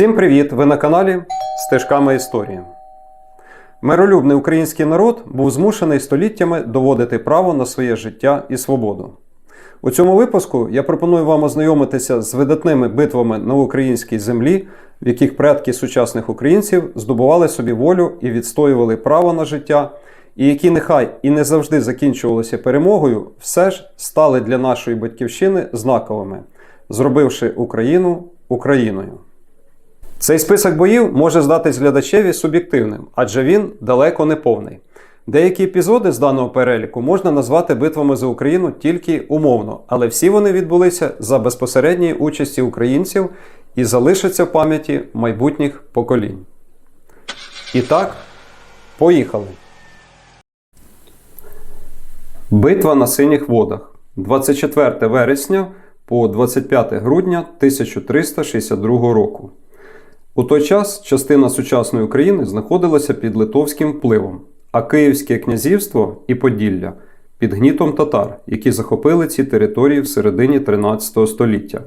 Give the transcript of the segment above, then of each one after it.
Всім привіт! Ви на каналі Стежками Історії. Миролюбний український народ був змушений століттями доводити право на своє життя і свободу. У цьому випуску я пропоную вам ознайомитися з видатними битвами на українській землі, в яких предки сучасних українців здобували собі волю і відстоювали право на життя, і які нехай і не завжди закінчувалися перемогою, все ж стали для нашої батьківщини знаковими, зробивши Україну Україною. Цей список боїв може здатись глядачеві суб'єктивним, адже він далеко не повний. Деякі епізоди з даного переліку можна назвати битвами за Україну тільки умовно, але всі вони відбулися за безпосередньої участі українців і залишаться в пам'яті майбутніх поколінь. І так, поїхали. Битва на синіх водах 24 вересня по 25 грудня 1362 року. У той час частина сучасної України знаходилася під литовським впливом, а Київське князівство і Поділля під гнітом татар, які захопили ці території в середині 13 століття.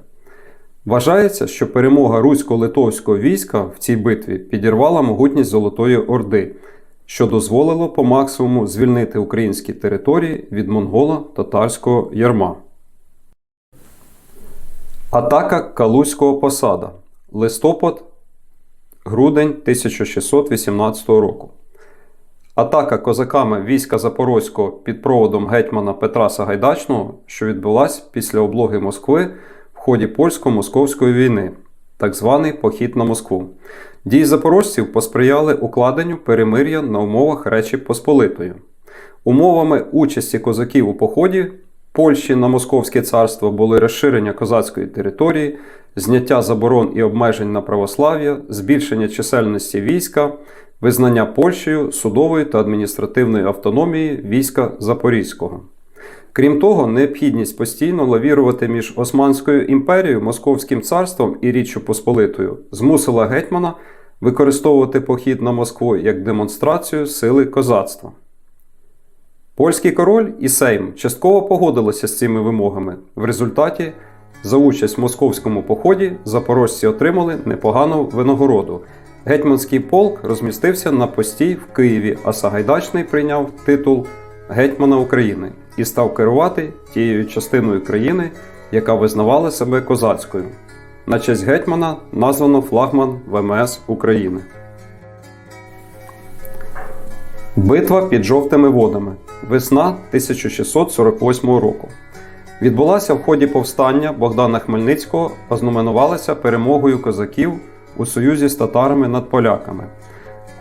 Вважається, що перемога русько-литовського війська в цій битві підірвала могутність Золотої Орди, що дозволило по максимуму звільнити українські території від монголо-татарського ярма. Атака Калузького посада. Листопад грудень 1618 року. Атака козаками війська Запорозького під проводом гетьмана Петра Сагайдачного, що відбулась після облоги Москви в ході польсько-московської війни, так званий похід на Москву. Дії запорожців посприяли укладенню перемир'я на умовах Речі Посполитої. Умовами участі козаків у поході Польщі на Московське царство були розширення козацької території, зняття заборон і обмежень на православ'я, збільшення чисельності війська, визнання Польщею судової та адміністративної автономії війська Запорізького. Крім того, необхідність постійно лавірувати між Османською імперією, Московським царством і Річчю Посполитою змусила гетьмана використовувати похід на Москву як демонстрацію сили козацтва. Польський король і Сейм частково погодилися з цими вимогами. В результаті, за участь в московському поході, запорожці отримали непогану винагороду. Гетьманський полк розмістився на постій в Києві, а Сагайдачний прийняв титул Гетьмана України і став керувати тією частиною країни, яка визнавала себе козацькою. На честь гетьмана названо флагман ВМС України. Битва під жовтими водами. Весна 1648 року. Відбулася в ході повстання Богдана Хмельницького, ознаменувалася перемогою козаків у союзі з татарами над поляками.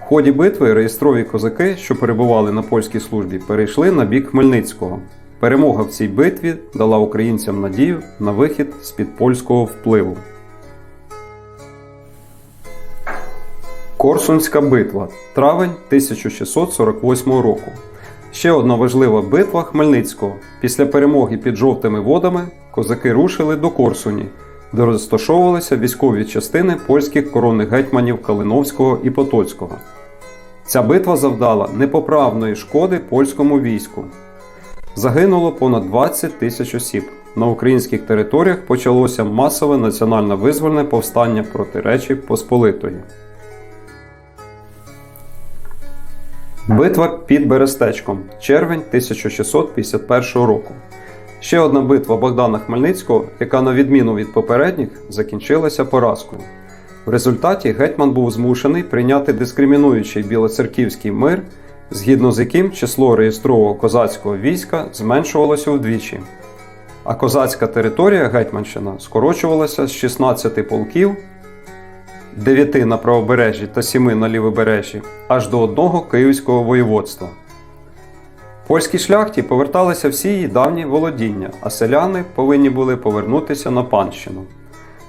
В ході битви реєстрові козаки, що перебували на польській службі, перейшли на бік Хмельницького. Перемога в цій битві дала українцям надію на вихід з-під польського впливу. Корсунська битва. Травень 1648 року. Ще одна важлива битва Хмельницького. Після перемоги під жовтими водами козаки рушили до Корсуні, де розташовувалися військові частини польських коронних гетьманів Калиновського і Потоцького. Ця битва завдала непоправної шкоди польському війську. Загинуло понад 20 тисяч осіб. На українських територіях почалося масове національно визвольне повстання проти Речі Посполитої. Битва під Берестечком. Червень 1651 року. Ще одна битва Богдана Хмельницького, яка, на відміну від попередніх, закінчилася поразкою. В результаті гетьман був змушений прийняти дискримінуючий білоцерківський мир, згідно з яким число реєстрового козацького війська зменшувалося вдвічі. А козацька територія Гетьманщина скорочувалася з 16 полків 9 на правобережжі та 7 на лівобережжі, аж до одного Київського воєводства. Польській шляхті поверталися всі її давні володіння, а селяни повинні були повернутися на панщину.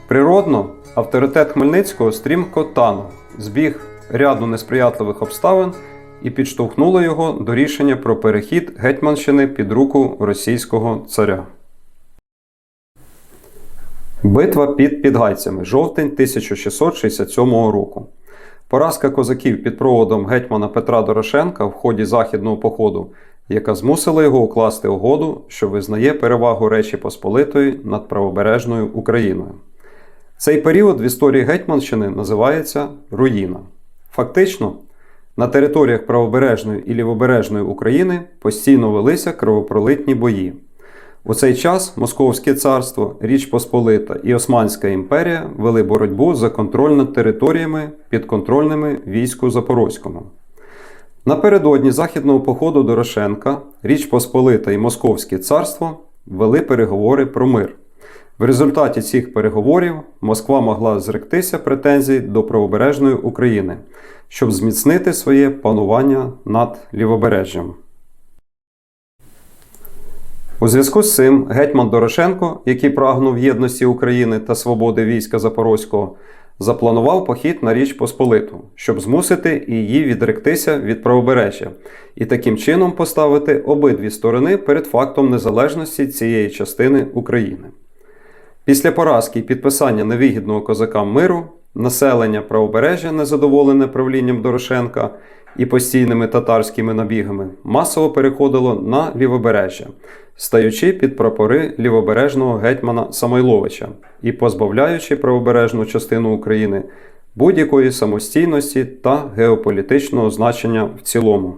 Природно, авторитет Хмельницького стрімко танув, збіг ряду несприятливих обставин і підштовхнуло його до рішення про перехід Гетьманщини під руку російського царя. Битва під Підгайцями. Жовтень 1667 року. Поразка козаків під проводом гетьмана Петра Дорошенка в ході західного походу, яка змусила його укласти угоду, що визнає перевагу Речі Посполитої над правобережною Україною. Цей період в історії Гетьманщини називається руїна. Фактично, на територіях правобережної і лівобережної України постійно велися кровопролитні бої. У цей час Московське царство, Річ Посполита і Османська імперія вели боротьбу за контроль над територіями, підконтрольними війську Запорозькому. Напередодні західного походу Дорошенка Річ Посполита і Московське царство вели переговори про мир. В результаті цих переговорів Москва могла зректися претензій до правобережної України, щоб зміцнити своє панування над лівобережжям. У зв'язку з цим гетьман Дорошенко, який прагнув єдності України та свободи війська Запорозького, запланував похід на Річ Посполиту, щоб змусити її відректися від правобережжя і таким чином поставити обидві сторони перед фактом незалежності цієї частини України. Після поразки і підписання невигідного козакам миру, населення правобережжя, незадоволене правлінням Дорошенка і постійними татарськими набігами, масово переходило на лівобережжя, стаючи під прапори лівобережного гетьмана Самойловича і позбавляючи правобережну частину України будь-якої самостійності та геополітичного значення в цілому.